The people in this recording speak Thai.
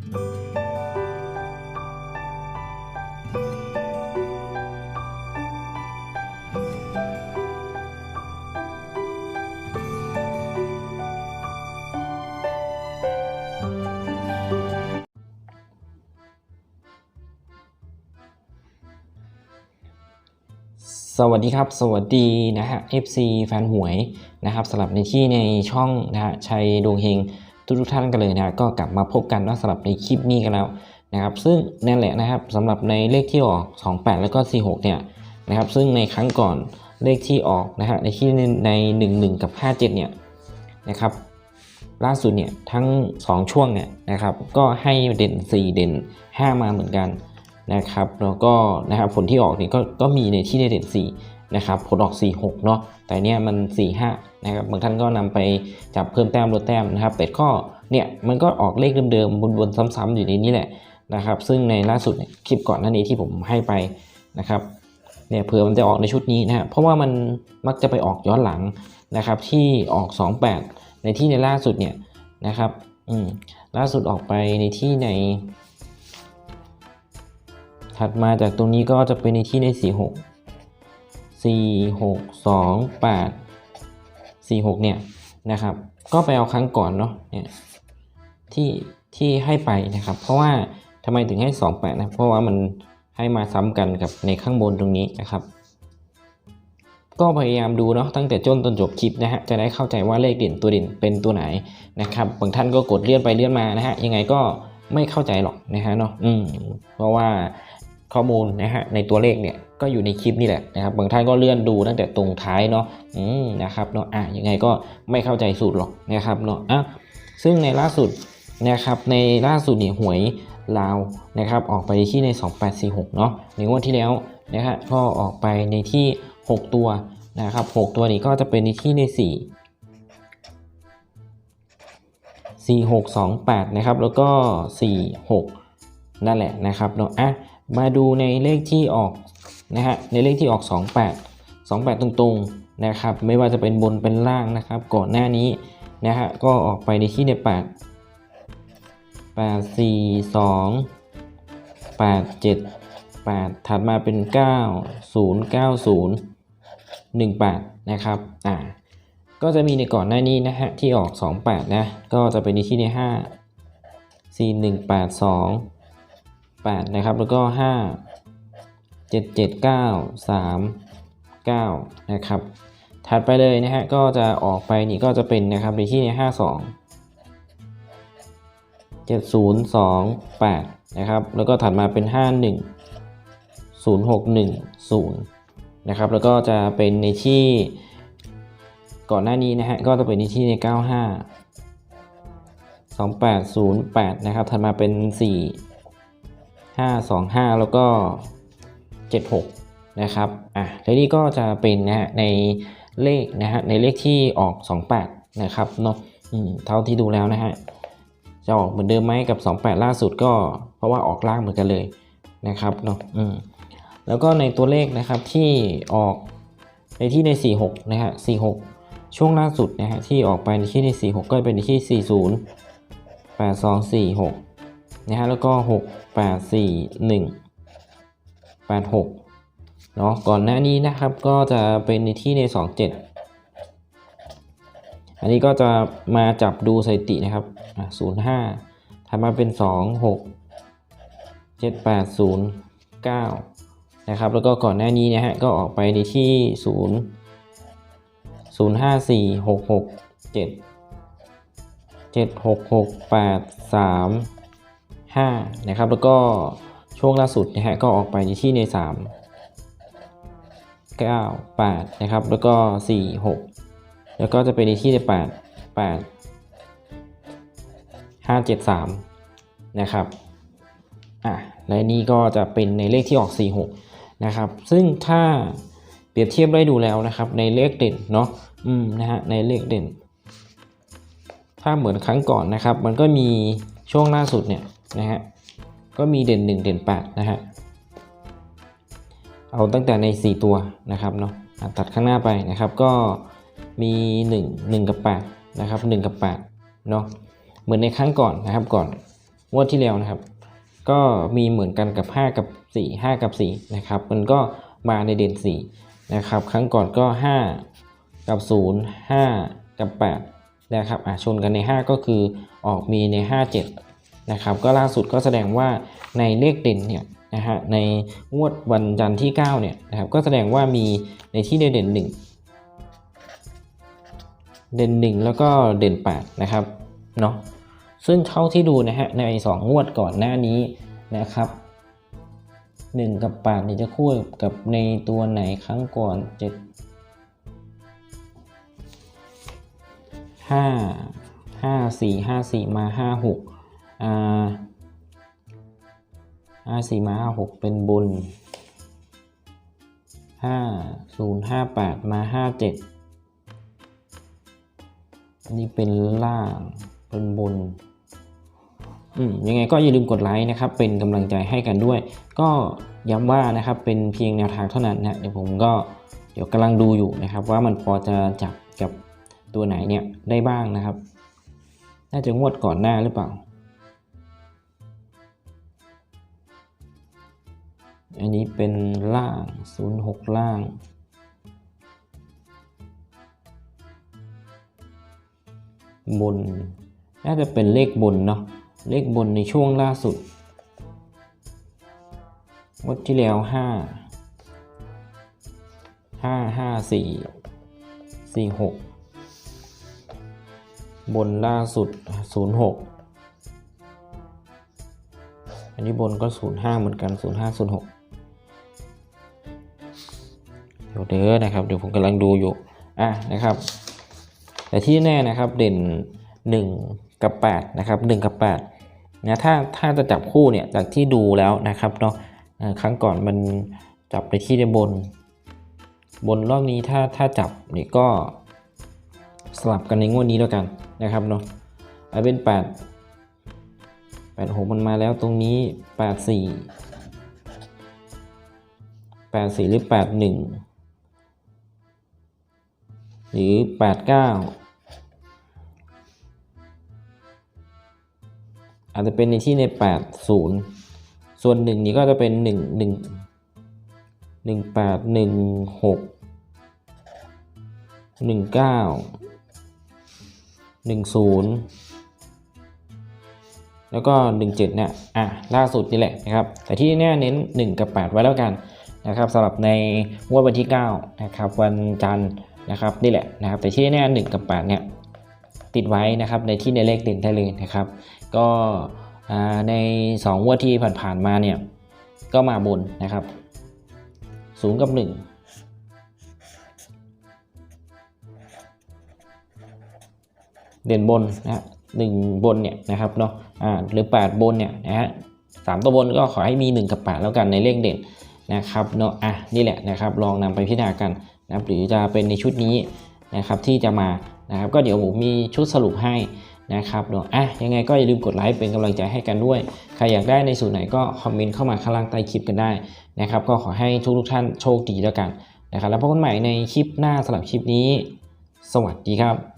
สวัสดีครับ สวัสดีนะฮะ FC แฟนหวยนะครับสำหรับในที่ในช่องนะฮะชัยดวงเฮง ทุกทุกท่านกันเลยนะก็กลับมาพบกันนะสำหรับในคลิปนี้กันแล้วนะครับ ซึ่งนั่นแหละนะครับสำหรับในเลขที่ออก 28 แล้วก็ 46 เนี่ยนะครับ ซึ่งในครั้งก่อนเลขที่ออกนะฮะในที่ใน 11 กับ 57 เนี่ยนะครับ ล่าสุดเนี่ยทั้ง 2 ช่วงเนี่ยนะครับ ก็ให้เด่น 4 เด่น 5 มาเหมือนกันนะครับ แล้วก็นะครับผลที่ออกเนี่ยก็ก็มีในที่ได้เด่น 4 นะครับผลออก 4 6 เนาะแต่เนี่ยมัน 4 5 นะครับบางท่านก็นำไปจับเพิ่มแต้มลดแต้มนะครับ แต่ก็เนี่ยมันก็ออกเลขเดิมๆวนๆซ้ำๆอยู่ในนี้แหละนะครับ ซึ่งในล่าสุดคลิปก่อนหน้านี้ที่ผมให้ไปนะครับเนี่ยเผื่อมันจะออกในชุดนี้นะฮะเพราะว่ามันมักจะไปออกย้อนหลังนะครับที่ออก 28 ในที่ในล่าสุดเนี่ยนะครับอืมล่าสุดออกไปในที่ใน ถัดมาจากตรงนี้ก็จะเป็นในที่ใน 46 4 6 2 8 4 6เนี่ยนะครับ ก็ไปเอาครั้งก่อนเนาะเนี่ยที่ที่ให้ไปนะครับ เพราะว่าทำไมถึงให้ 28 นะ เพราะว่ามันให้มาซ้ำกันกับในข้างบนตรงนี้นะครับ ก็พยายามดูเนาะตั้งแต่จนจนจบคลิปนะฮะจะได้เข้าใจว่าเลขเด่นตัวเด่นเป็นตัวไหนนะครับบางท่านก็กดเลื่อนไปเลื่อนมานะฮะยังไงก็ไม่เข้าใจหรอกนะฮะเนาะอืมเพราะว่าข้อมูลนะฮะในตัวเลขเนี่ย ก็อยู่ในคลิปนี่แหละนะครับบางท่านก็เลื่อนดูตั้งแต่ตรงท้ายเนาะอืมนะครับเนาะอะยังไงก็ไม่เข้าใจสูตรหรอกนะครับเนาะอะซึ่งในล่าสุดนะครับในล่าสุดเนี่ยหวยลาวนะครับออกไปที่ใน 2846เนาะในงวดที่แล้วนะฮะก็ออกไปในที่ 6 ตัวนะครับ6ตัวนี้ก็จะเป็นในที่ใน 4 4 6 2 8นะครับแล้วก็ 4 6 นั่นแหละนะครับเนาะอะมาดูในเลขที่ออก นะฮะในเลขที่ออก 28 28 ตรงๆนะครับไม่ว่าจะเป็นบนเป็นล่างนะครับก่อนหน้านี้นะฮะก็ออกไปในที่ใน8 8 4 2 8 7 8 ถัดมาเป็น 9 0 9 0 18 นะครับอ่าก็จะมีในก่อนหน้านี้นะฮะที่ออก 28 นะ ก็จะเป็นในที่ใน 5 4 1 8 2 8 นะครับ แล้วก็ 5 7 7 9 3 9 นะครับ ถัดไปเลยนะฮะก็จะออกไปนี่ก็จะเป็นนะครับในที่ใน5 2 7 0 2 8 นะครับ แล้วก็ถัดมาเป็น 5 1 0 6 1 0 นะครับ แล้วก็จะเป็นในที่ก่อนหน้านี้นะฮะก็จะเป็นในที่ใน 95 2808 นะครับ ถัดมาเป็น 4 525 แล้วก็ 76 นะครับอะแล้วนี่ก็จะเป็นนะฮะในเลขนะฮะในเลขที่ออก 28 นะครับเนาะอืมเท่าที่ดูแล้วนะฮะจะออกเหมือนเดิมไหมกับ 28 ล่าสุดก็เพราะว่าออกล่างเหมือนกันเลยนะครับเนาะอืมแล้วก็ในตัวเลขนะครับที่ออกในที่ใน 46 นะฮะ 46 ช่วงล่าสุดนะฮะที่ออกไปในที่ใน 46 ก็เป็นในที่ 40 8246 นะฮะแล้วก็ 6 8 4 1 86เนาะก่อนหน้านี้นะครับก็จะเป็นในที่ใน 27 อันนี้ก็จะมาจับดูสถิตินะครับ05ถัดมาเป็น 2 6 7 8 0 9 นะครับ แล้วก็ก่อนหน้านี้นะฮะก็ออกไปในที่ 0 0 5 4 6 6 7 7 6 6 8 3 5 นะครับ แล้วก็ ช่วงล่าสุดนะฮะก็ออกไปในที่ใน 3 9 8นะครับแล้วก็ 4 6 แล้วก็จะเป็นในที่ใน 8 8 5 7 3นะครับอะและนี่ก็จะเป็นในเลขที่ออก 46นะครับซึ่งถ้าเปรียบเทียบได้ดูแล้วนะครับในเลขเด่นเนาะอืมนะฮะในเลขเด่น ถ้าเหมือนครั้งก่อนนะครับ มันก็มีช่วงล่าสุดเนี่ยนะฮะ ก็มีเด่น 1 เด่น8นะฮะเอาตั้งแต่ใน 4 ตัวนะครับเนาะตัดข้างหน้าไปนะครับก็มี 1 1 กับ8นะครับ1กับ8เนาะเหมือนในครั้งก่อนนะครับก่อนงวดที่แล้วนะครับ ก็มีเหมือนกันกับ 5 กับ 4 5 กับ4นะครับมันก็มาในเด่น4นะครับครั้งก่อนก็ 5 กับ 0 5 กับ8นะครับอะชนกันใน 5 ก็คือออกมีใน 5 7 นะครับก็ล่าสุดก็แสดงว่าในเลขเด่นเนี่ยนะฮะในงวดวันจันทร์ที่9เนี่ยนะครับก็แสดงว่ามีในที่เด่น1เด่น1แล้วก็เด่น8นะครับเนาะซึ่งเท่าที่ดูนะฮะใน 2 งวดก่อนหน้านี้นะครับ1 กับ8เนี่ยจะคู่กับในตัวไหนครั้งก่อน 7 5 5 4 5 4 มา 5 6 อ่า5 4มา5 6เป็นบน5 0 5 8มา5 7อันนี้เป็นล่างเป็นบนอืมยังไงก็อย่าลืมกดไลค์นะครับ เป็นกำลังใจให้กันด้วย ก็ย้ำว่านะครับเป็นเพียงแนวทางเท่านั้นนะเดี๋ยวผมก็เดี๋ยวกำลังดูอยู่นะครับ ว่ามันพอจะจับกับตัวไหนเนี่ยได้บ้างนะครับ น่าจะงวดก่อนหน้าหรือเปล่า อันนี้เป็นล่าง 06 ล่าง บน น่าจะเป็นเลขบนเนาะ เลขบนในช่วงล่าสุดงวดที่แล้วห้าห้าห้าสี่สี่หกบนล่าสุดศูนย์หกอันนี้บนก็ศูนย์ห้าเหมือนกันศูนย์ห้าศูนย์หก เดี๋ยวเด้อนะครับเดี๋ยวผมกำลังดูอยู่อะนะครับ แต่ที่แน่นะครับเด่น 1 กับ 8 นะครับ 1 กับ8นะถ้าถ้าจะจับคู่เนี่ยจากที่ดูแล้วนะครับเนาะครั้งก่อนมันจับไปที่ในบน บนรอบนี้ถ้าถ้าจับเนี่ยก็สลับกันในงวดนี้แล้วกันนะครับเนาะเอาเป็น 8 8 6 มันมาแล้วตรงนี้ 8 4 8 4 หรือ 8 1ห รือ 8 9 อาจจะเป็นในที่ใน 8 0 ส่วน 1 นี้ก็จะเป็น 1 1 1 8 1 6 1 9 1 0 แล้วก็ 17เนี่ยอะล่าสุดนี่แหละนะครับ แต่ที่แน่เน้น 1 กับ 8 ไว้แล้วกันนะครับสำหรับในงวดวันที่ 9 นะครับ วันจันทร์ นะครับนี่แหละนะครับแต่ที่แน่1กับ8เนี่ยติดไว้นะครับในที่ในเลขเด่นได้เลยนะครับ ก็ใน2งวดที่ผ่านๆมาเนี่ยก็มาบนนะครับศูนย์กับ 1 เด่นบนนะฮะหนึ่งบนเนี่ยนะครับเนาะอ่าหรือ 8 บนเนี่ยนะฮะสามตัวบนก็ขอให้มี 1 กับ 8 แล้วกันในเลขเด่นนะครับเนาะอะนี่แหละนะครับลองนำไปพิจารณากัน นะครับหรือจะเป็นในชุดนี้นะครับที่จะมานะครับก็เดี๋ยวผมมีชุดสรุปให้นะครับเนาะอะยังไงก็อย่าลืมกดไลค์เป็นกำลังใจให้กันด้วย ใครอยากได้ในสูตรไหนก็คอมเมนต์เข้ามาข้างล่างใต้คลิปกันได้นะครับก็ขอให้ทุกทุกท่านโชคดีแล้วกันนะครับแล้วพบกันใหม่ในคลิปหน้าสำหรับคลิปนี้ สวัสดีครับ